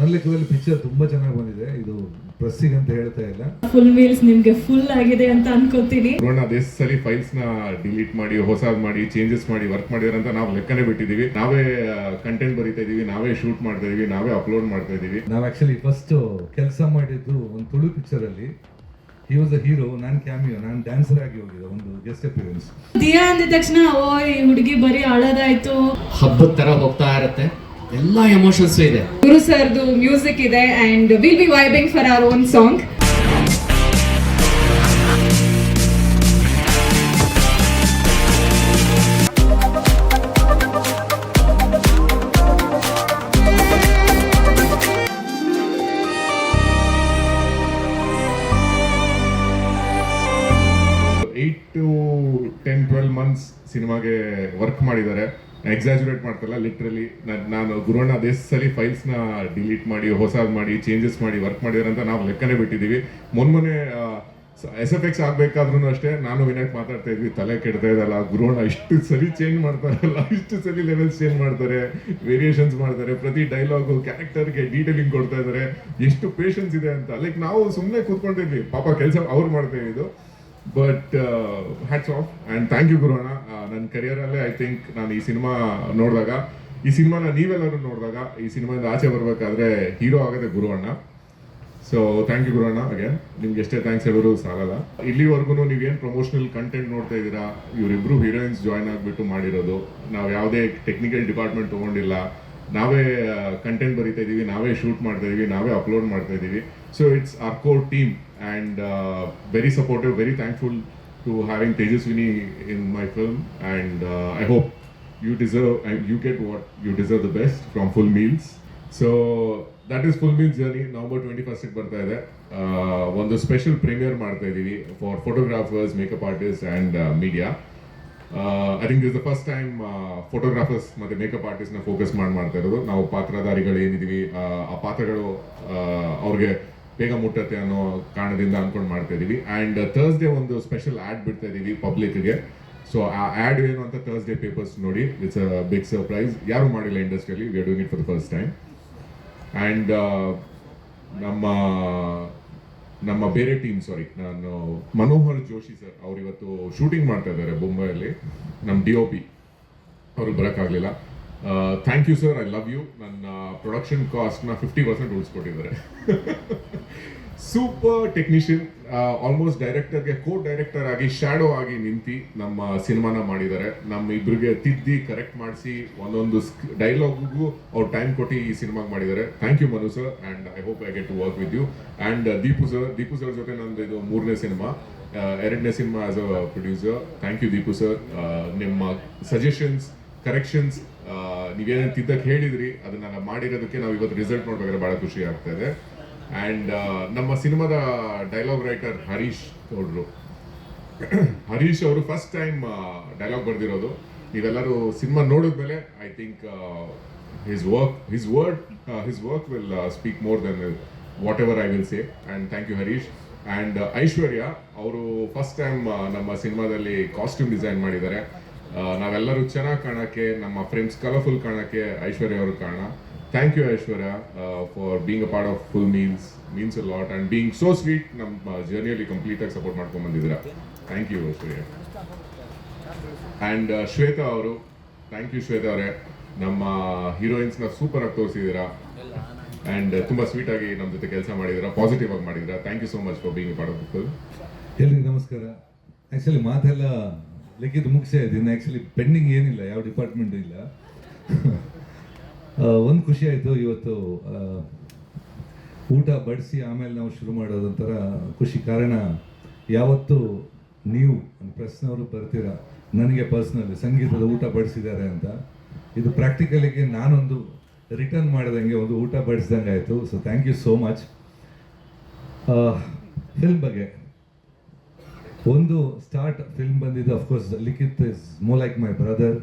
ನನ್ನ ಲೆಕ್ಕದಲ್ಲಿ ಪಿಕ್ಚರ್ ತುಂಬಾ ಚೆನ್ನಾಗಿ ಬಂದಿದೆ. ಇದು ಪ್ರೆಸ್ಸಿಗೆ ಅಂತ ಹೇಳ್ತಾ ಇಲ್ಲ. ಫುಲ್ ಮೀಲ್ಸ್ ನಿಮ್ಗೆ ಫುಲ್ ಆಗಿದೆ ಅಂತ ಅನ್ಕೋತೀನಿ. ನೋಡೋಣ ಅದೇ ಸರಿ ಫೈಲ್ಸ್ನ ಡಿಲೀಟ್ ಮಾಡಿ ಹೊಸದ್ ಮಾಡಿ ಚೇಂಜಸ್ ಮಾಡಿ ವರ್ಕ್ ಮಾಡಿದಾರೆ ಅಂತ ನಾವು ಲೆಕ್ಕನೇ ಬಿಟ್ಟಿದೀವಿ ನಾವೇ ಕಂಟೆಂಟ್ ಬರೀತಾ ಇದೀವಿ ನಾವೇ ಶೂಟ್ ಮಾಡ್ತಾ ಇದೀವಿ ನಾವೇ ಅಪ್ಲೋಡ್ ಮಾಡ್ತಾ ಇದೀವಿ. ನಾವು ಆಕ್ಚುಲಿ ಫಸ್ಟ್ ಕೆಲಸ ಮಾಡಿದ್ದು ಒಂದು ತುಳು ಪಿಕ್ಚರ್ ಅಲ್ಲಿ ಹಿ ವಾಸ್ ಅ ಹೀರೋ ನಾನು ಕ್ಯಾಮಿಯೋ ನಾನು ಡ್ಯಾನ್ಸರ್ ಆಗಿ ಹೋಗಿದ್ದೆ ಒಂದು ಗೆಸ್ಟ್ ಅಪಿಯರೆನ್ಸ್ ದಿಯಾ ಅಂದಿದ ತಕ್ಷಣ ಓ ಈ ಹುಡುಗಿ ಬರೀ ಅಳೋದಾಯ್ತು ಹಬ್ಬದ ತರ ಹೋಗ್ತಾ ಇರತ್ತೆ. ಎಲ್ಲ ಎಮೋಷನ್ಸ್ ಇದೆ. ಗುರು ಸರ್ದು ಮ್ಯೂಸಿಕ್ ಇದೆ and will be vibing for our own song eight to ten twelve months ಸಿನಿಮಾಗೆ ವರ್ಕ್ ಮಾಡಿದ್ದಾರೆ. ಎಕ್ಸಾಜುರೇಟ್ ಮಾಡ್ತಾರಲ್ಲ ಲಿಟ್ರಲಿ ನಾನು ಗುರುವಣ್ಣ ದೇಶದಲ್ಲಿ ಸಲ ಫೈಲ್ಸ್ನ ಡಿಲೀಟ್ ಮಾಡಿ, ಹೊಸದು ಮಾಡಿ ಚೇಂಜಸ್ ಮಾಡಿ ವರ್ಕ್ ಮಾಡಿದಾರೆ ಅಂತ ನಾವು ಲೆಕ್ಕನೇ ಬಿಟ್ಟಿದೀವಿ. ಮೊನ್ನೆ ಎಸ್ ಎಫ್ ಎಕ್ಸ್ ಆಗ್ಬೇಕಾದ್ರೂ ಅಷ್ಟೇ ನಾನು ವಿನಾಯಕ್ ಮಾತಾಡ್ತಾ ಇದ್ವಿ, ತಲೆ ಕೆಡ್ತಾ ಇದ್ದಲ್ಲ ಗುರುಣ ಇಷ್ಟು ಸರಿ ಚೇಂಜ್ ಮಾಡ್ತಾರಲ್ಲ, ಇಷ್ಟು ಸರಿ ಲೆವೆಲ್ಸ್ ಚೇಂಜ್ ಮಾಡ್ತಾರೆ ವೇರಿಯೇಷನ್ಸ್ ಮಾಡ್ತಾರೆ, ಪ್ರತಿ ಡೈಲಾಗು ಕ್ಯಾರೆಕ್ಟರ್ಗೆ ಡೀಟೇಲಿಂಗ್ ಕೊಡ್ತಾ ಇದ್ದಾರೆ, ಎಷ್ಟು ಪೇಷನ್ಸ್ ಇದೆ ಅಂತ. ಲೈಕ್ ನಾವು ಸುಮ್ಮನೆ ಕೂತ್ಕೊಂಡಿದ್ವಿ, ಪಾಪ ಕೆಲಸ ಅವ್ರು ಮಾಡ್ತಾ ಇದ್ದು but hats off and thank you ಗುರುಣ ನನ್ನ ಕರಿಯರಲ್ಲೇ ಐ ಥಿಂಕ್ ನಾನು ಈ ಸಿನಿಮಾ ನೋಡಿದಾಗ, ಈ ಸಿನಿಮಾನ ನೀವೆಲ್ಲರೂ ನೋಡಿದಾಗ, ಈ ಸಿನಿಮಾದಿಂದ ಆಚೆ ಬರಬೇಕಾದ್ರೆ ಹೀರೋ ಆಗದೆ Guruvanna so thank you Guruvanna again ನಿಮ್ಗೆ ಎಷ್ಟೇ ಥ್ಯಾಂಕ್ಸ್ ಹೇಳಿದ್ರು ಸಾಲಲ್ಲ. ಇಲ್ಲಿವರೆಗೂ ನೀವೇನು ಪ್ರಮೋಷನಲ್ ಕಂಟೆಂಟ್ ನೋಡ್ತಾ ಇದ್ದೀರಾ? ಇವರಿಬ್ಬರು ಹೀರೋಯಿನ್ಸ್ ಜಾಯ್ನ್ ಆಗಿಬಿಟ್ಟು ಮಾಡಿರೋದು. ನಾವು ಯಾವುದೇ ಟೆಕ್ನಿಕಲ್ ಡಿಪಾರ್ಟ್ಮೆಂಟ್ ತೊಗೊಂಡಿಲ್ಲ. ನಾವೇ ಕಂಟೆಂಟ್ ಬರೀತಾ ಇದೀವಿ, ನಾವೇ ಶೂಟ್ ಮಾಡ್ತಾ ಇದೀವಿ, ನಾವೇ ಅಪ್ಲೋಡ್ ಮಾಡ್ತಾ ಇದೀವಿ. So it's our core team and very supportive very thankful to having Tejaswini in my film and I hope you deserve you get what you deserve the best from full meals so that is full meals journey November twenty ಫಸ್ಟಿಗೆ ಬರ್ತಾ ಇದೆ. ಒಂದು special premiere ಮಾಡ್ತಾ ಇದ್ದೀವಿ for photographers makeup artist and media I think is the first time photographers ಮತ್ತೆ makeup ಆರ್ಟಿಸ್ಟ್ನ focus ಮಾಡಿ ಮಾಡ್ತಾ ಇರೋದು. ನಾವು ಪಾತ್ರಧಾರಿಗಳು ಏನಿದ್ದೀವಿ ಆ, ಆ ಪಾತ್ರಗಳು ಆ, ಅವ್ರಿಗೆ ಬೇಗ ಮುಟ್ಟತ್ತೆ ಅನ್ನೋ ಕಾರಣದಿಂದ ಅನ್ಕೊಂಡು ಮಾಡ್ತಾ ಇದ್ದೀವಿ. ಅಂಡ್ ಥರ್ಸ್ಡೇ ಒಂದು ಸ್ಪೆಷಲ್ ಆಡ್ ಬಿಡ್ತಾ ಇದೀವಿ ಪಬ್ಲಿಕ್ಗೆ ಸೊ ಆ ಆಡ್ ಏನು ಅಂತ ಥರ್ಸ್ಡೇ ಪೇಪರ್ಸ್ ನೋಡಿ ಇಟ್ಸ್ ಅ ಬಿಗ್ ಸರ್ಪ್ರೈಸ್ ಯಾರು ಮಾಡಿಲ್ಲ ಇಂಡಸ್ಟ್ರಿಯಲ್ಲಿ we are doing it for the first time and ನಮ್ಮ ನಮ್ಮ ಬೇರೆ ಟೀಮ್ ಸಾರಿ ನಾನು ಮನೋಹರ್ ಜೋಶಿ ಸರ್ ಅವ್ರು ಇವತ್ತು ಶೂಟಿಂಗ್ ಮಾಡ್ತಾ ಇದ್ದಾರೆ ಮುಂಬೈಯಲ್ಲಿ ನಮ್ಮ ಡಿ ಒ ಪಿ ಅವ್ರಿಗೆ ಬರೋಕ್ಕಾಗಲಿಲ್ಲ. Thank you sir I love you ನನ್ನ ಪ್ರೊಡಕ್ಷನ್ ಕಾಸ್ಟ್ನ ಫಿಫ್ಟಿ ಪರ್ಸೆಂಟ್ ಉಳಿಸ್ಕೊಟ್ಟಿದ್ದಾರೆ. ಸೂಪರ್ ಟೆಕ್ನಿಷಿಯನ್ ಆಲ್ಮೋಸ್ಟ್ ಡೈರೆಕ್ಟರ್ಗೆ ಕೋ ಡೈರೆಕ್ಟರ್ ಆಗಿ ಶ್ಯಾಡೋ ಆಗಿ ನಿಂತು ನಮ್ಮ ಸಿನಿಮಾನ ಮಾಡಿದ್ದಾರೆ. ನಮ್ಮ ಇಬ್ಬರಿಗೆ ತಿದ್ದಿ ಕರೆಕ್ಟ್ ಮಾಡಿಸಿ, ಒಂದೊಂದು ಡೈಲಾಗ್ಗೂ ಅವ್ರು ಟೈಮ್ ಕೊಟ್ಟು ಈ ಸಿನಿಮಾಗ ಮಾಡಿದ್ದಾರೆ. Thank you Manu sir and I hope I get to work with you and Deepu sir Deepu sir ಜೊತೆ ನಂದು ಇದು ಮೂರನೇ ಸಿನಿಮಾ ಎರಡನೇ cinema as a producer thank you Deepu sir ನಿಮ್ಮ ಸಜೆಷನ್ಸ್ ಕರೆಕ್ಷನ್ಸ್ ನೀವೇನೇನು ತಿದ್ದಕ್ಕೆ ಹೇಳಿದ್ರಿ, ಅದನ್ನ ಮಾಡಿರೋದಕ್ಕೆ ನಾವು ಇವತ್ತು ರಿಸಲ್ಟ್ ನೋಡ್ಬೇಕಾದ್ರೆ ಬಹಳ ಖುಷಿ ಆಗ್ತಾ ಇದೆ. ಆ್ಯಂಡ್ ನಮ್ಮ ಸಿನಿಮಾದ ಡೈಲಾಗ್ ರೈಟರ್ ಹರೀಶ್ ಅವರು. ಹರೀಶ್ ಅವರು ಫಸ್ಟ್ ಟೈಮ್ ಡೈಲಾಗ್ ಬರೆದಿರೋದು. ನೀವೆಲ್ಲರೂ ಸಿನಿಮಾ ನೋಡಿದ್ಮೇಲೆ I think his work his word his work will speak more than whatever I will say and thank you Harish. And Aishwarya ಅವರು ಫಸ್ಟ್ ಟೈಮ್ ನಮ್ಮ ಸಿನಿಮಾದಲ್ಲಿ ಕಾಸ್ಟ್ಯೂಮ್ ಡಿಸೈನ್ ಮಾಡಿದ್ದಾರೆ. ನಾವೆಲ್ಲರೂ ಚೆನ್ನಾಗಿ ಕಾಣೋಕ್ಕೆ, ನಮ್ಮ ಫ್ರೆಂಡ್ಸ್ ಕಲರ್ಫುಲ್ ಕಾಣೋಕ್ಕೆ ಐಶ್ವರ್ಯ ಅವರು ಕಾರಣ. Thank you Aishwarya for being a part of full meals means a lot and being so sweet ನಮ್ಮ ಜರ್ನಿಯಲ್ಲಿ ಕಂಪ್ಲೀಟಾಗಿ ಸಪೋರ್ಟ್ ಮಾಡ್ಕೊಂಡು ಬಂದಿದ್ದೀರಾ? Thank you Aishwarya and Shweta ಅವರು ಥ್ಯಾಂಕ್ ಯು ಶ್ವೇತಾ ಅವರೇ. ನಮ್ಮ ಹೀರೋಯಿನ್ಸ್ನ ಸೂಪರ್ ಆಗಿ ತೋರಿಸಿದ್ದೀರಾ? ಆ್ಯಂಡ್ ತುಂಬ ಸ್ವೀಟ್ ಆಗಿ ನಮ್ಮ ಜೊತೆ ಕೆಲಸ ಮಾಡಿದ್ದೀರಾ? ಪಾಸಿಟಿವ್ ಆಗಿ ಮಾಡಿದ್ದೀರಾ? Thank you so much for being part of full ಎಲ್ರಿಗೂ ನಮಸ್ಕಾರ. ಆ್ಯಕ್ಚುಲಿ ಮಾತೆಲ್ಲ ಲೆಕ್ಕಿದ್ದು ಮುಗಿಸೇ ಇದ್ದೀನಿ. ಆ್ಯಕ್ಚುಲಿ ಪೆಂಡಿಂಗ್ ಏನಿಲ್ಲ. ಯಾವ ಡಿಪಾರ್ಟ್ಮೆಂಟ್ ಇಲ್ಲ. ಒಂದು ಖುಷಿ ಆಯಿತು ಇವತ್ತು ಊಟ ಬಡಿಸಿ ಆಮೇಲೆ ನಾವು ಶುರು ಮಾಡೋದಂತರ ಖುಷಿ. ಕಾರಣ, ಯಾವತ್ತು ನೀವು ಪ್ರೆಸ್ನವರು ಬರ್ತೀರಾ, ನನಗೆ ಪರ್ಸ್ನಲಿ ಸಂಗೀತದ ಊಟ ಬಡಿಸಿದ್ದಾರೆ ಅಂತ. ಇದು ಪ್ರಾಕ್ಟಿಕಲಿಗೆ ನಾನೊಂದು ರಿಟರ್ನ್ ಮಾಡಿದಂಗೆ ಒಂದು ಊಟ ಬಡಿಸ್ದಂಗೆ ಆಯಿತು. So thank you so much film ಬಗ್ಗೆ. ಒಂದು ಸ್ಟಾರ್ಟ್ ಫಿಲ್ಮ್ ಬಂದಿದ್ದು of course Likhith is more like my brother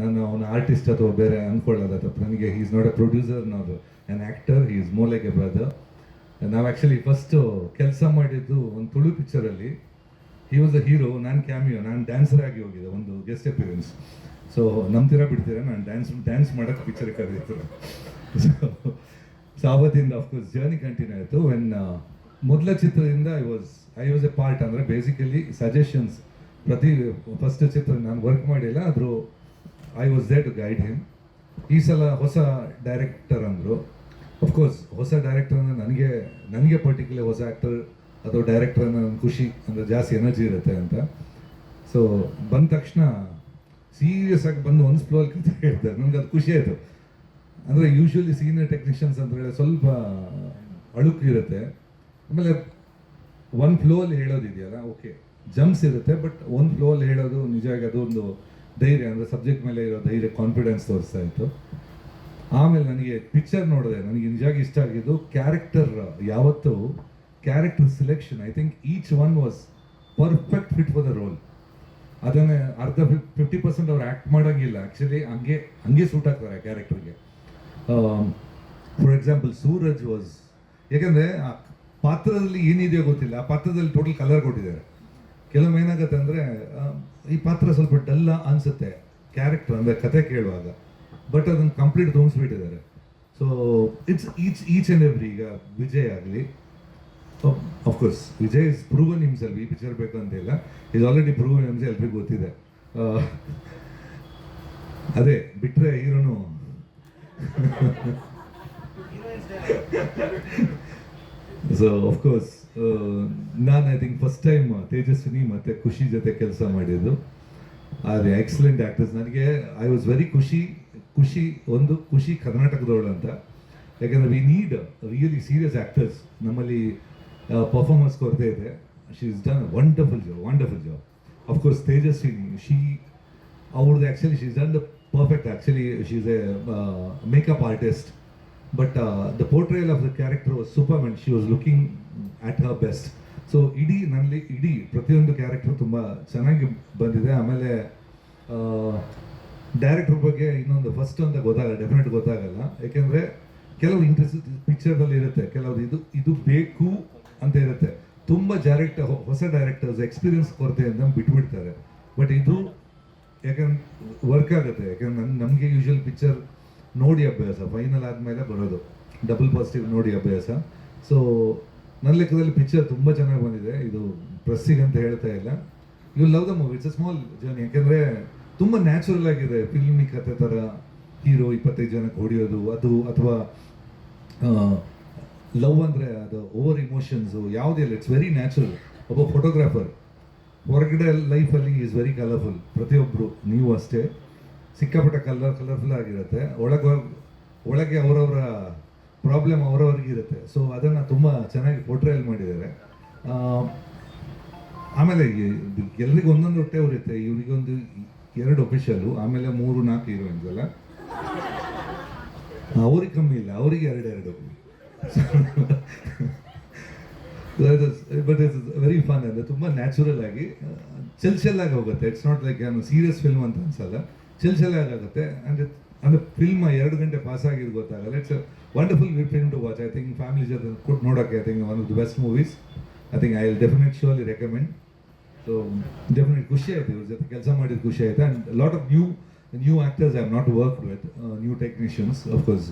ನಾನು ಅವನ ಆರ್ಟಿಸ್ಟ್ ಅಥವಾ ಬೇರೆ ಅನ್ಕೊಳ್ಳೋದ ತಪ್ಪು ನನಗೆ ಇಸ್ ನಾಟ್ ಅ ಪ್ರೊಡ್ಯೂಸರ್ ನಾವು ಆ್ಯನ್ ಆ್ಯಕ್ಟರ್ ಹೀ ಇಸ್ ಮೂಲೆಗೆ ಲೈಕ್ ಬ್ರದರ್ ನಾವು ಆ್ಯಕ್ಚುಲಿ ಫಸ್ಟು ಕೆಲಸ ಮಾಡಿದ್ದು ಒಂದು ತುಳು ಪಿಕ್ಚರಲ್ಲಿ ಹಿ ವಾಸ್ ಅ ಹೀರೋ ನಾನು ಕ್ಯಾಮಿಯೋ ನಾನು ಡ್ಯಾನ್ಸರ್ ಆಗಿ ಹೋಗಿದ್ದೆ ಒಂದು ಗೆಸ್ಟ್ ಅಪಿಯರೆನ್ಸ್ ಸೊ ನಂಬ್ತೀರಾ ಬಿಡ್ತೀರಾ? ನಾನು ಡ್ಯಾನ್ಸ್ ಡ್ಯಾನ್ಸ್ ಮಾಡೋಕ್ಕೆ ಪಿಕ್ಚರ್ ಕರೆದಿತ್ತು ಸೊ ಆವತ್ತಿಂದ ಅಫ್ಕೋರ್ಸ್ ಜರ್ನಿ ಕಂಟಿನ್ಯೂ ಆಯಿತು. ವೆನ್ ಮೊದಲ ಚಿತ್ರದಿಂದ I was I was a part ಅಂದರೆ ಬೇಸಿಕಲಿ ಸಜೆಷನ್ಸ್ ಪ್ರತಿ ಫಸ್ಟ್ ಚಿತ್ರ ನಾನು ವರ್ಕ್ ಮಾಡಿಲ್ಲ. ಆದರೂ I was there to guide him ಈ ಸಲ ಹೊಸ ಡೈರೆಕ್ಟರ್ ಅಂದರು. ಅಫ್ಕೋರ್ಸ್ ಹೊಸ ಡೈರೆಕ್ಟರ್ ಅಂದರೆ ನನಗೆ ನನಗೆ ಪರ್ಟಿಕ್ಯುಲರ್ ಹೊಸ ಆ್ಯಕ್ಟರ್ ಅಥವಾ ಡೈರೆಕ್ಟರ್ ಅಂದರೆ ನನ್ನ ಖುಷಿ, ಅಂದರೆ ಜಾಸ್ತಿ ಎನರ್ಜಿ ಇರುತ್ತೆ ಅಂತ. ಸೊ ಬಂದ ತಕ್ಷಣ ಸೀರಿಯಸ್ ಆಗಿ ಬಂದು ಒಂದು ಫ್ಲೋ ಅಲ್ಲಿ ಕತೆ ಹೇಳ್ತಾರೆ. ನನಗೆ ಅದು ಖುಷಿ ಆಯಿತು. ಅಂದರೆ ಯೂಶ್ವಲಿ ಸೀನಿಯರ್ ಟೆಕ್ನಿಷಿಯನ್ಸ್ ಅಂತ ಹೇಳಿ ಸ್ವಲ್ಪ ಅಳುಕು ಇರುತ್ತೆ. ಆಮೇಲೆ ಒನ್ ಫ್ಲೋ ಅಲ್ಲಿ ಹೇಳೋದಿದೆಯಲ್ಲ ಓಕೆ ಜಂಪ್ಸ್ ಇರುತ್ತೆ ಬಟ್ ಒಂದು ಫ್ಲೋ ಅಲ್ಲಿ ಹೇಳೋದು ನಿಜವಾಗಿ ಅದೊಂದು ಧೈರ್ಯ ಅಂದರೆ ಸಬ್ಜೆಕ್ಟ್ ಮೇಲೆ ಇರೋ ಧೈರ್ಯ ಕಾನ್ಫಿಡೆನ್ಸ್ ತೋರಿಸ್ತಾ ಇತ್ತು. ಆಮೇಲೆ ನನಗೆ ಪಿಕ್ಚರ್ ನೋಡಿದೆ, ನನಗೆ ನಿಜವಾಗಿ ಇಷ್ಟ ಆಗಿದ್ದು ಕ್ಯಾರೆಕ್ಟರ್ ಯಾವತ್ತು character selection I think each one was perfect fit for the role ಅದನ್ನೇ ಅರ್ಧ ಫಿಫ್ಟಿ ಪರ್ಸೆಂಟ್ ಅವ್ರು ಆ್ಯಕ್ಟ್ ಮಾಡೋಂಗಿಲ್ಲ. ಆ್ಯಕ್ಚುಲಿ ಹಂಗೆ ಹಂಗೆ ಸೂಟ್ ಆಗ್ತಾರೆ ಆ ಕ್ಯಾರೆಕ್ಟರ್ಗೆ ಫಾರ್ ಎಕ್ಸಾಂಪಲ್ ಸೂರಜ್ ವಾಸ್ ಯಾಕಂದರೆ ಆ ಪಾತ್ರದಲ್ಲಿ ಏನಿದೆಯೋ ಗೊತ್ತಿಲ್ಲ. ಆ ಪಾತ್ರದಲ್ಲಿ ಟೋಟಲ್ ಕಲರ್ ಕೊಟ್ಟಿದ್ದಾರೆ. ಕೆಲವೊಮ್ಮೆ ಏನಾಗುತ್ತೆ ಅಂದರೆ ಈ ಪಾತ್ರ ಸ್ವಲ್ಪ ಡಲ್ಲ ಅನಿಸುತ್ತೆ ಕ್ಯಾರೆಕ್ಟರ್ ಅಂದರೆ ಕತೆ ಕೇಳುವಾಗ. ಬಟ್ ಅದನ್ನು complete ತುಂಬಿಸ್ಬಿಟ್ಟಿದ್ದಾರೆ so it's each each and every ಈಗ ವಿಜಯ್ ಆಗಲಿ of course Vijay is proven himself ಈ ಪಿಕ್ಚರ್ ಬೇಕು ಅಂತ ಇಲ್ಲ. ಇಸ್ ಆಲ್ರೆಡಿ ಪ್ರೂವನ್ ಹಿಮ್ಸೆ ಎಲ್ರಿಗೂ ಗೊತ್ತಿದೆ. ಅದೇ ಬಿಟ್ಟರೆ ಹೀರೋನು. ಸೊ ಅಫ್ಕೋರ್ಸ್ ನಾನು I think first time Tejaswini ಮತ್ತು ಖುಷಿ ಜೊತೆ ಕೆಲಸ ಮಾಡಿದ್ದು. ಆದರೆ ಎಕ್ಸಲೆಂಟ್ ಆ್ಯಕ್ಟರ್ಸ್ ನನಗೆ ಐ ವಾಸ್ ವೆರಿ ಖುಷಿ ಖುಷಿ ಒಂದು ಖುಷಿ ಕರ್ನಾಟಕದವಳು ಅಂತ ಯಾಕಂದರೆ we need really serious actors ನಮ್ಮಲ್ಲಿ ಪರ್ಫಾರ್ಮೆನ್ಸ್ ಕೊರತೆ ಇದೆ. She is done wonderful job wonderful job of course Tejaswini she ಅವ್ರದ್ದು actually she is done the perfect actually she is a makeup artist but the portrayal of the character was super and she was looking at her best so ಇಡೀ ನನ್ನಲ್ಲಿ, ಇಡೀ ಪ್ರತಿಯೊಂದು character ತುಂಬ ಚೆನ್ನಾಗಿ ಬಂದಿದೆ. ಆಮೇಲೆ director ಬಗ್ಗೆ ಇನ್ನೊಂದು ಫಸ್ಟ್ ಅಂತ ಗೊತ್ತಾಗಲ್ಲ ಡೆಫಿನೆಟ್ ಗೊತ್ತಾಗಲ್ಲ. ಯಾಕೆಂದರೆ ಕೆಲವು ಇಂಟ್ರೆಸ್ಟ್ ಪಿಕ್ಚರ್ದಲ್ಲಿ ಇರುತ್ತೆ. ಕೆಲವ್ದು ಇದು ಇದು ಬೇಕು ಅಂತ ಇರುತ್ತೆ. ತುಂಬ ಡೈರೆಕ್ಟ್ ಹೊಸ ಡೈರೆಕ್ಟರ್ಸ್ ಎಕ್ಸ್ಪೀರಿಯನ್ಸ್ ಕೊರತೆ ಅಂತ ಬಿಟ್ಬಿಡ್ತಾರೆ. ಬಟ್ ಇದು, ಯಾಕಂದ್ರೆ ವರ್ಕ್ ಆಗುತ್ತೆ. ಯಾಕಂದ್ರೆ ನಮಗೆ ಯೂಶುವಲ್ ಪಿಕ್ಚರ್ ನೋಡಿ ಅಭ್ಯಾಸ ಫೈನಲ್ ಆದಮೇಲೆ ಬರೋದು. ಡಬಲ್ ಪಾಸಿಟಿವ್ ನೋಡಿ ಅಭ್ಯಾಸ. ಸೊ ನನ್ನ ಲೆಕ್ಕದಲ್ಲಿ ಪಿಕ್ಚರ್ ತುಂಬ ಚೆನ್ನಾಗಿ ಬಂದಿದೆ. ಇದು ಪ್ರೆಸ್ಸಿಗೆ ಅಂತ ಹೇಳ್ತಾ ಇಲ್ಲ. You love the movie it's a small journey ಯಾಕೆಂದರೆ ತುಂಬ ನ್ಯಾಚುರಲ್ ಆಗಿದೆ. ಫಿಲ್ಮಿ ಕತೆ ಥರ ಹೀರೋ ಇಪ್ಪತ್ತೈದು ಜನಕ್ಕೆ ಹೊಡೆಯೋದು, ಅದು ಅಥವಾ ಲವ್ ಅಂದರೆ ಅದು ಓವರ್ ಇಮೋಷನ್ಸು ಯಾವುದೇ ಇಲ್ಲ. ಇಟ್ಸ್ ವೆರಿ ನ್ಯಾಚುರಲ್ ಒಬ್ಬ ಫೋಟೋಗ್ರಾಫರ್ ಹೊರಗಡೆ ಲೈಫಲ್ಲಿ ಈಸ್ ವೆರಿ ಕಲರ್ಫುಲ್ ಪ್ರತಿಯೊಬ್ಬರು ನೀವು ಅಷ್ಟೇ. ಸಿಕ್ಕಾಪಟ್ಟೆ ಕಲರ್ ಕಲರ್ಫುಲ್ ಆಗಿರುತ್ತೆ. ಒಳಗೆ ಒಳಗೆ ಅವರವರ ಪ್ರಾಬ್ಲಮ್ ಅವರವ್ರಿಗೆ ಇರುತ್ತೆ. ಸೊ ಅದನ್ನು ತುಂಬ ಚೆನ್ನಾಗಿ ಪೋರ್ಟ್ರೇಲ್ ಮಾಡಿದ್ದಾರೆ. ಆಮೇಲೆ ಎಲ್ರಿಗೂ ಒಂದೊಂದು ಹೊಟ್ಟೆ ಉರಿಯುತ್ತೆ. ಇವರಿಗೊಂದು ಎರಡು ಒಫಿಷಿಯಲು ಆಮೇಲೆ ಮೂರು, ನಾಲ್ಕು ಹೀರೋಯಿನ್ಸ್ ಅಲ್ಲ. ಅವ್ರಿಗೆ ಕಮ್ಮಿ ಇಲ್ಲ, ಅವರಿಗೆ ಎರಡೆರಡು ಬಟ್ ಇಟ್ಸ್ ವೆರಿ ಫನ್ ಅಂದರೆ ತುಂಬ ನ್ಯಾಚುರಲ್ ಆಗಿ ಚೆಲ್ ಚೆಲ್ಲಾಗಿ ಹೋಗುತ್ತೆ. ಇಟ್ಸ್ ನಾಟ್ ಲೈಕ್ ಏನು ಸೀರಿಯಸ್ ಫಿಲ್ಮ್ ಅಂತ ಅನ್ಸಲ್ಲ. ಚೆಲ್ ಚೆಲ್ಲಾಗಿ ಆಗುತ್ತೆ ಅಂದ್ರೆ, ಅಂದರೆ ಫಿಲ್ಮ್ ಎರಡು ಗಂಟೆ ಪಾಸ್ ಆಗಿದ್ದು ಗೊತ್ತಾಗಲ್ಲ. It's wonderful film to watch I think family ಜೊತೆ ಕೊಟ್ಟು ನೋಡೋಕ್ಕೆ I think one of the best movies I think I will definitely recommend so definitely ಖುಷಿ ಆಯ್ತು ಇವ್ರ ಜೊತೆ. ಕೆಲಸ ಮಾಡಿದ ಖುಷಿ ಆಯ್ತು. And lot of new new actors I am not work with new technicians of course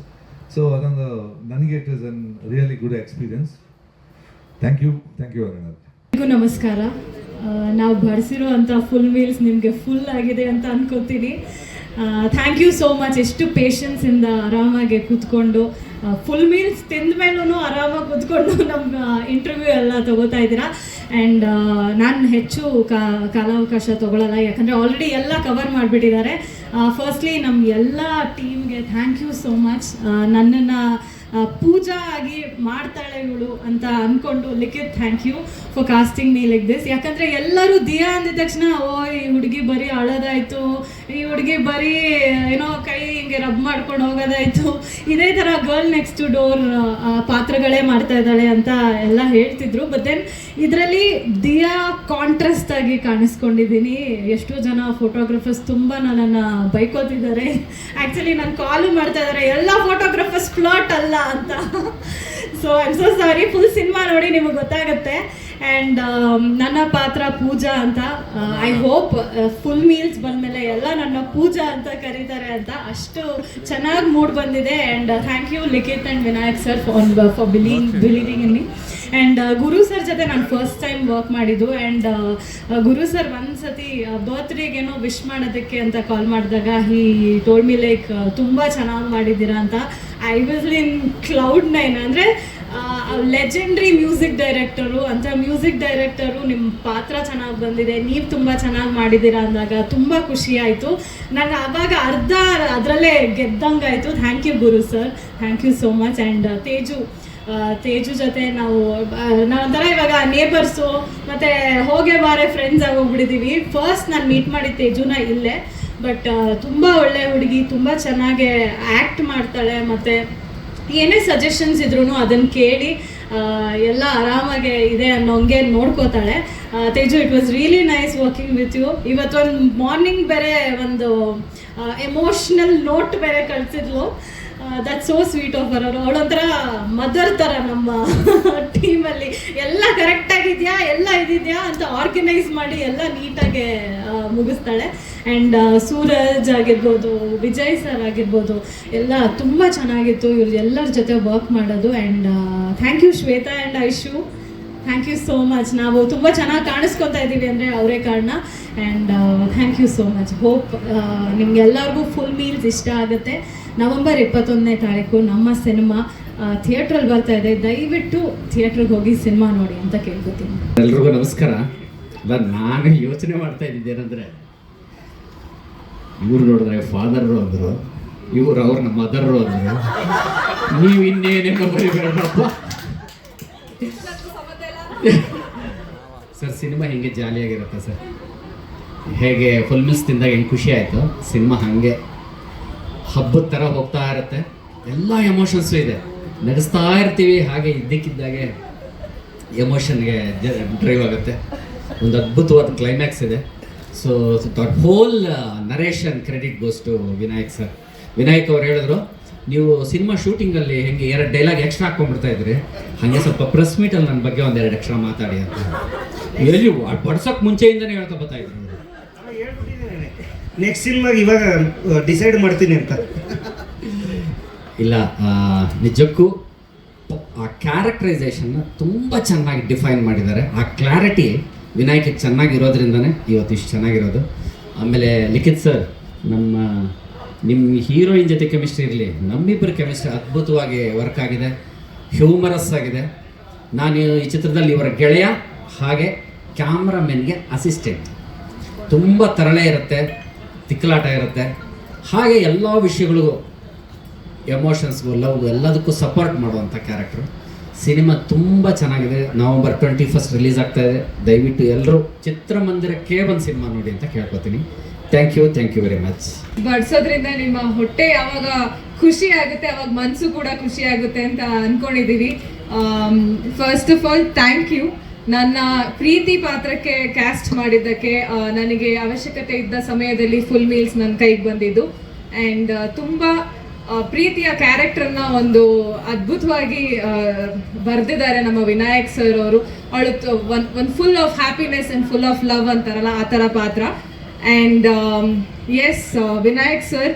so ಅದೊಂದು, ನನಗೆ it is an really good experience thank you thank you Arun ನಮಸ್ಕಾರ. ನಾವು ಬಡಿಸಿರೋ ಅಂಥ ಫುಲ್ ಮೀಲ್ಸ್ ನಿಮಗೆ ಫುಲ್ ಆಗಿದೆ ಅಂತ ಅನ್ಕೋತೀನಿ. ಥ್ಯಾಂಕ್ ಯು ಸೋ ಮಚ್ ಎಷ್ಟು ಪೇಷನ್ಸಿಂದ ಆರಾಮಾಗಿ ಕೂತ್ಕೊಂಡು ಫುಲ್ ಮೀಲ್ಸ್ ತಿಂದ ಮೇಲೂ ಆರಾಮಾಗಿ ಕೂತ್ಕೊಂಡು ನಮ್ಮ ಇಂಟರ್ವ್ಯೂ ಎಲ್ಲ ತಗೋತಾ ಇದ್ದೀರಾ. ಆ್ಯಂಡ್ ನಾನು ಹೆಚ್ಚು ಕಾಲಾವಕಾಶ ತೊಗೊಳಲ್ಲ, ಯಾಕಂದರೆ ಆಲ್ರೆಡಿ ಎಲ್ಲ ಕವರ್ ಮಾಡಿಬಿಟ್ಟಿದ್ದಾರೆ. ಫಸ್ಟ್ಲಿ ನಮ್ಮ ಎಲ್ಲ ಟೀಮ್ಗೆ ಥ್ಯಾಂಕ್ ಯು ಸೋ ಮಚ್ ನನ್ನನ್ನು ಪೂಜಾ ಆಗಿ ಮಾಡ್ತಾಳೆ ಇವಳು ಅಂತ ಅನ್ಕೊಂಡು Likhith thank you for casting me like this ಯಾಕಂದ್ರೆ ಎಲ್ಲರೂ ದಿಯಾ ಅಂದಿದ ತಕ್ಷಣ ಓ ಈ ಹುಡುಗಿ ಬರೀ ಅಳೋದಾಯ್ತು ಈ ಹುಡುಗಿ ಬರೀ, ಏನೋ ಕೈ ಹಿಂಗೆ ರಬ್ ಮಾಡ್ಕೊಂಡು ಹೋಗೋದಾಯ್ತು ಇದೇ ಥರ ಗರ್ಲ್ ನೆಕ್ಸ್ಟ್ ಡೋರ್ ಪಾತ್ರಗಳೇ ಮಾಡ್ತಾ ಇದ್ದಾಳೆ ಅಂತ ಎಲ್ಲ ಹೇಳ್ತಿದ್ರು. ಬಟ್ ದೆನ್ ಇದರಲ್ಲಿ ದಿಯಾ ಕಾಂಟ್ರಾಸ್ಟ್ ಆಗಿ ಕಾಣಿಸ್ಕೊಂಡಿದ್ದೀನಿ. ಎಷ್ಟೋ ಜನ ಫೋಟೋಗ್ರಫರ್ಸ್ ತುಂಬ ನನ್ನನ್ನು ಬೈಕೋತಿದ್ದಾರೆ. ಆ್ಯಕ್ಚುಲಿ ನಾನು ಕಾಲು ಮಾಡ್ತಾ ಇದ್ದಾರೆ ಎಲ್ಲ ಫೋಟೋಗ್ರಾಫರ್ಸ್ ಫ್ಲಾಟ್ ಅಲ್ಲ ಅಂತ. So I so sorry full cinema ನೋಡಿ ನಿಮಗೆ ಗೊತ್ತಾಗುತ್ತೆ. ಆ್ಯಂಡ್ ನನ್ನ ಪಾತ್ರ ಪೂಜಾ ಅಂತ ಐ ಹೋಪ್ ಫುಲ್ ಮೀಲ್ಸ್ ಬಂದಮೇಲೆ ಎಲ್ಲ ನನ್ನ ಪೂಜಾ ಅಂತ ಕರೀತಾರೆ ಅಂತ ಅಷ್ಟು ಚೆನ್ನಾಗಿ ಮೂಡ್ ಬಂದಿದೆ. And thank you Likhith and Vinayak sir for for believe believing in me and Guru sir ಜೊತೆ ನಾನು ಫಸ್ಟ್ ಟೈಮ್ ವರ್ಕ್ ಮಾಡಿದ್ದು. ಆ್ಯಂಡ್ ಗುರು ಸರ್ ಒಂದ್ಸತಿ ಬರ್ತ್ಡೇಗೇನೋ ವಿಶ್ ಮಾಡೋದಕ್ಕೆ ಅಂತ ಕಾಲ್ ಮಾಡಿದಾಗ ಈ ಟೋಲ್ ಮಿ ಲೈಕ್ ತುಂಬ ಚೆನ್ನಾಗಿ ಮಾಡಿದ್ದೀರಾ ಅಂತ. I will in cloud nine ಅಂದರೆ ಲೆಜೆಂಡ್ರಿ ಮ್ಯೂಸಿಕ್ ಡೈರೆಕ್ಟರು ಅಂತ ಮ್ಯೂಸಿಕ್ ಡೈರೆಕ್ಟರು ನಿಮ್ಮ ಪಾತ್ರ ಚೆನ್ನಾಗಿ ಬಂದಿದೆ, ನೀವು ತುಂಬ ಚೆನ್ನಾಗಿ ಮಾಡಿದ್ದೀರಾ ಅಂದಾಗ ತುಂಬ ಖುಷಿ ಆಯಿತು. ನಾನು ಆವಾಗ ಅರ್ಧ ಅದರಲ್ಲೇ ಗೆದ್ದಂಗಾಯಿತು thank you Guru sir thank you so much and Teju Teju ಜೊತೆ ನಾವು ನಾವೊಂಥರ ಇವಾಗ ನೇಬರ್ಸು ಮತ್ತು ಹೋಗೆ ಬಾರೆ ಫ್ರೆಂಡ್ಸ್ ಆಗೋಗ್ಬಿಟ್ಟಿದ್ದೀವಿ ಫಸ್ಟ್ ನಾನು ಮೀಟ್ ಮಾಡಿದ ತೇಜುನ ಇಲ್ಲೇ. ಬಟ್ ತುಂಬ ಒಳ್ಳೆ ಹುಡುಗಿ, ತುಂಬ ಚೆನ್ನಾಗೆ ಆ್ಯಕ್ಟ್ ಮಾಡ್ತಾಳೆ, ಮತ್ತು ಏನೇ ಸಜೆಷನ್ಸ್ ಇದ್ರೂ ಅದನ್ನು ಕೇಳಿ ಎಲ್ಲ ಆರಾಮಾಗೆ ಇದೆ ಅನ್ನೋಂಗೆ ನೋಡ್ಕೋತಾಳೆ. Teju it was really nice working with you ಇವತ್ತೊಂದು ಮಾರ್ನಿಂಗ್ ಬೇರೆ ಒಂದು ಎಮೋಷ್ನಲ್ ನೋಟ್ ಬೇರೆ ಕಳಿಸಿದ್ಲು. That so sweet of our ಅವರು ಅವಳೊಂಥರ ಮದರ್ ಥರ ನಮ್ಮ ಟೀಮಲ್ಲಿ ಎಲ್ಲ ಕರೆಕ್ಟಾಗಿದೆಯಾ ಎಲ್ಲ ಇದಿದೆಯಾ? ಅಂತ ಆರ್ಗನೈಸ್ ಮಾಡಿ ಎಲ್ಲ ನೀಟಾಗಿ ಮುಗಿಸ್ತಾಳೆ. ಆ್ಯಂಡ್ ಸೂರಜ್ ಆಗಿರ್ಬೋದು, ವಿಜಯ್ ಸರ್ ಆಗಿರ್ಬೋದು, ಎಲ್ಲ ತುಂಬ ಚೆನ್ನಾಗಿತ್ತು. ಇವ್ರು ಎಲ್ಲರ ಜೊತೆ ವರ್ಕ್ ಮಾಡೋದು. And thank you Shweta and Aishu. Thank you so much ನಾವು ತುಂಬ ಚೆನ್ನಾಗಿ ಕಾಣಿಸ್ಕೊತಾ ಇದ್ದೀವಿ ಅಂದರೆ ಅವರೇ ಕಾರಣ. And thank you so much hope ನಿಮ್ಗೆಲ್ಲರಿಗೂ ಫುಲ್ ಮೀಲ್ಸ್ ಇಷ್ಟ ಆಗುತ್ತೆ. ನವೆಂಬರ್ ಇಪ್ಪತ್ತೊಂದನೇ ತಾರೀಕು ನಮ್ಮ ಸಿನಿಮಾ ಥಿಯೇಟ್ರಲ್ಲಿ ಬರ್ತಾ ಇದೆ. ದಯವಿಟ್ಟು ಥಿಯೇಟ್ರಿಗೆ ಹೋಗಿ ಸಿನಿಮಾ ನೋಡಿ ಅಂತ ಕೇಳ್ಕೊತೀನಿ. ಎಲ್ರಿಗೂ ನಮಸ್ಕಾರ. ನಾನು ಯೋಚನೆ ಮಾಡ್ತಾ ಇದ್ದೇನೆಂದರೆ ಇವ್ರು ನೋಡಿದ್ರೆ ಫಾದರ್ ಅಂದರು, ಇವ್ರು ಅವ್ರನ್ನ ಮದರ್ ಅಂದರು. ನೀವು ಇನ್ನೇನೇನೋ ಬರಿಬೇಡಪ್ಪ ಸರ್ ಸಿನಿಮಾ ಹೆಂಗೆ ಜಾಲಿಯಾಗಿರುತ್ತೆ ಸರ್ ಹೇಗೆ ಫುಲ್ ಮಿಲ್ಸ್ ತಿಂದಾಗ ಹೆಂಗೆ ಖುಷಿ ಆಯಿತು? ಸಿನಿಮಾ ಹಾಗೆ ಹಬ್ಬದ ಥರ ಹೋಗ್ತಾ ಇರುತ್ತೆ. ಎಲ್ಲ ಎಮೋಷನ್ಸು ಇದೆ. ನಡೆಸ್ತಾ ಇರ್ತೀವಿ, ಹಾಗೆ ಇದ್ದಕ್ಕಿದ್ದಾಗೆ ಎಮೋಷನ್ಗೆ ಡ್ರೈವ್ ಆಗುತ್ತೆ. ಒಂದು ಅದ್ಭುತವಾದ ಕ್ಲೈಮ್ಯಾಕ್ಸ್ ಇದೆ. So that whole narration credit goes to Vinayak sir Vinayak ಅವ್ರು ಹೇಳಿದ್ರು ನೀವು ಸಿನಿಮಾ ಶೂಟಿಂಗಲ್ಲಿ ಹೆಂಗೆ ಎರಡು ಡೈಲಾಗ್ ಎಕ್ಸ್ಟ್ರಾ ಹಾಕೊಂಡ್ಬಿಡ್ತಾ ಇದ್ರಿ? ಹಾಗೆ ಸ್ವಲ್ಪ ಪ್ರೆಸ್ ಮೀಟಲ್ಲಿ ನನ್ನ ಬಗ್ಗೆ ಒಂದೆರಡು ಎಕ್ಸ್ಟ್ರಾ ಮಾತಾಡಿ ಅಂತ. ಎಲ್ಲಿ ಬಡ್ಸೋಕೆ ಮುಂಚೆಯಿಂದನೇ ಹೇಳ್ತಾ ಬರ್ತಾ ಇದ್ರು ನೆಕ್ಸ್ಟ್ ಸಿನಿಮಾಗೆ ಇವಾಗ ಡಿಸೈಡ್ ಮಾಡ್ತೀನಿ ಅಂತ. ಇಲ್ಲ ನಿಜಕ್ಕೂ ಆ ಕ್ಯಾರೆಕ್ಟರೈಸೇಷನ್ನ ತುಂಬ ಚೆನ್ನಾಗಿ ಡಿಫೈನ್ ಮಾಡಿದ್ದಾರೆ. ಆ ಕ್ಲಾರಿಟಿ ವಿನಾಯಕ ಚೆನ್ನಾಗಿರೋದ್ರಿಂದನೇ ಇವತ್ತು ಇಷ್ಟು ಚೆನ್ನಾಗಿರೋದು. ಆಮೇಲೆ ಲಿಖಿತ್ ಸರ್ ನಮ್ಮ ನಿಮ್ಮ ಹೀರೋಯಿನ್ ಜೊತೆ ಕೆಮಿಸ್ಟ್ರಿ ಇರಲಿ, ನಮ್ಮಿಬ್ಬರ ಕೆಮಿಸ್ಟ್ರಿ ಅದ್ಭುತವಾಗಿ ವರ್ಕ್ ಆಗಿದೆ ಹ್ಯೂಮರಸ್ ಆಗಿದೆ. ನಾನು ಈ ಚಿತ್ರದಲ್ಲಿ ಇವರ ಗೆಳೆಯ, ಹಾಗೆ ಕ್ಯಾಮ್ರಾಮೆನ್ಗೆ ಅಸಿಸ್ಟೆಂಟ್ ತುಂಬ ತರಳೆ ಇರುತ್ತೆ, ತಿಕ್ಕಲಾಟ ಇರುತ್ತೆ. ಹಾಗೆ ಎಲ್ಲ ವಿಷಯಗಳಿಗೂ ಎಮೋಷನ್ಸ್ಗೂ ಲವ್ ಎಲ್ಲದಕ್ಕೂ ಸಪೋರ್ಟ್ ಮಾಡುವಂಥ ಕ್ಯಾರೆಕ್ಟ್ರು ಸಿನಿಮಾ ತುಂಬ ಚೆನ್ನಾಗಿದೆ. ನವಂಬರ್ ಟ್ವೆಂಟಿ ಫಸ್ಟ್ ರಿಲೀಸ್ ಇದೆ. ದಯವಿಟ್ಟು ಎಲ್ಲರೂ ಚಿತ್ರಮಂದಿರಕ್ಕೆ ಬಂದು ಸಿನಿಮಾ ನೋಡಿ ಅಂತ ಕೇಳ್ಕೊತೀನಿ. Thank you thank you very much ಬಡ್ಸೋದ್ರಿಂದ ನಿಮ್ಮ ಹೊಟ್ಟೆ ಯಾವಾಗ ಖುಷಿ ಆಗುತ್ತೆ, ಅವಾಗ ಮನಸ್ಸು ಕೂಡ ಖುಷಿ ಆಗುತ್ತೆ ಅಂತ ಅನ್ಕೊಂಡಿದೀವಿ. First of all thank you ನನ್ನ ಪ್ರೀತಿ ಪಾತ್ರಕ್ಕೆ ಕ್ಯಾಸ್ಟ್ ಮಾಡಿದ್ದಕ್ಕೆ ನನಗೆ ಅವಶ್ಯಕತೆ ಇದ್ದ ಸಮಯದಲ್ಲಿ ಫುಲ್ ಮೀಲ್ಸ್ ನನ್ನ ಕೈಗೆ ಬಂದಿದ್ದು. ಆ್ಯಂಡ್ ತುಂಬ ಪ್ರೀತಿಯ ಕ್ಯಾರೆಕ್ಟರ್ನ ಒಂದು ಅದ್ಭುತವಾಗಿ ಬರೆದಿದ್ದಾರೆ ನಮ್ಮ ವಿನಾಯಕ್ ಸರ್ ಅವರು. ಅವಳು ಒಂದು full of happiness and full of love ಅಂತಾರಲ್ಲ, ಆ ಥರ ಪಾತ್ರ. ಆ್ಯಂಡ್ ಎಸ್ ವಿನಾಯಕ್ ಸರ್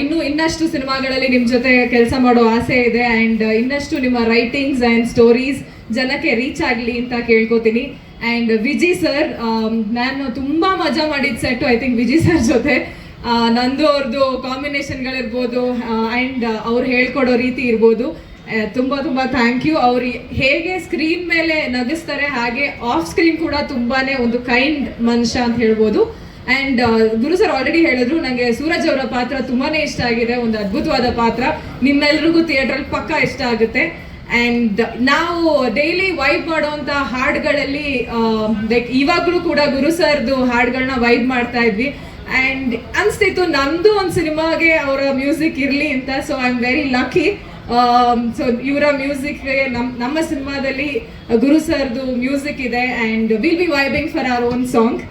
ಇನ್ನೂ ಇನ್ನಷ್ಟು ಸಿನಿಮಾಗಳಲ್ಲಿ ನಿಮ್ಮ ಜೊತೆ ಕೆಲಸ ಮಾಡೋ ಆಸೆ ಇದೆ ಆ್ಯಂಡ್ ಇನ್ನಷ್ಟು ನಿಮ್ಮ ರೈಟಿಂಗ್ಸ್ ಆ್ಯಂಡ್ ಸ್ಟೋರೀಸ್ ಜನಕ್ಕೆ ರೀಚ್ ಆಗಲಿ ಅಂತ ಕೇಳ್ಕೊತೀನಿ. ಆ್ಯಂಡ್ ವಿಜಿ ಸರ್ ನಾನು ತುಂಬ ಮಜಾ ಮಾಡಿದ set I think Viji sir ಜೊತೆ. ನಂದು ಅವ್ರದ್ದು ಕಾಂಬಿನೇಷನ್ಗಳಿರ್ಬೋದು ಆ್ಯಂಡ್ ಅವ್ರು ಹೇಳ್ಕೊಡೋ ರೀತಿ ಇರ್ಬೋದು. ತುಂಬ ತುಂಬ ಥ್ಯಾಂಕ್ ಯು ಅವ್ರು ಹೇಗೆ ಸ್ಕ್ರೀನ್ ಮೇಲೆ ನಗಿಸ್ತಾರೆ, ಹಾಗೆ ಆಫ್ ಸ್ಕ್ರೀನ್ ಕೂಡ ತುಂಬಾ ಒಂದು ಕೈಂಡ್ ಮನುಷ್ಯ ಅಂತ ಹೇಳ್ಬೋದು. ಆ್ಯಂಡ್ ಗುರು ಸರ್ ಆಲ್ರೆಡಿ ಹೇಳಿದ್ರು, ನಂಗೆ ಸೂರಜ್ ಅವರ ಪಾತ್ರ ತುಂಬಾನೇ ಇಷ್ಟ ಆಗಿದೆ, ಒಂದು ಅದ್ಭುತವಾದ ಪಾತ್ರ. ನಿಮ್ಮೆಲ್ರಿಗೂ ಥಿಯೇಟ್ರಲ್ಲಿ ಪಕ್ಕ ಇಷ್ಟ ಆಗುತ್ತೆ. ಅಂಡ್ ನಾವು ಡೈಲಿ ವೈಬ್ ಮಾಡುವಂತ ಹಾಡುಗಳಲ್ಲಿ ಲೈಕ್ ಇವಾಗಲೂ ಕೂಡ ಗುರು ಸರ್ದು ಹಾಡುಗಳನ್ನ ವೈಬ್ ಮಾಡ್ತಾ ಇದ್ವಿ. ಅಂಡ್ ಅನಿಸ್ತಿತ್ತು ನಮ್ಮದು ಒಂದು ಸಿನಿಮಾಗೆ ಅವರ ಮ್ಯೂಸಿಕ್ ಇರಲಿ ಅಂತ so I am very lucky so ಇವರ ಮ್ಯೂಸಿಕ್ಗೆ ನಮ್ಮ ನಮ್ಮ ಸಿನಿಮಾದಲ್ಲಿ ಗುರು ಸರ್ದು ಮ್ಯೂಸಿಕ್ ಇದೆ and will be vibing for our own song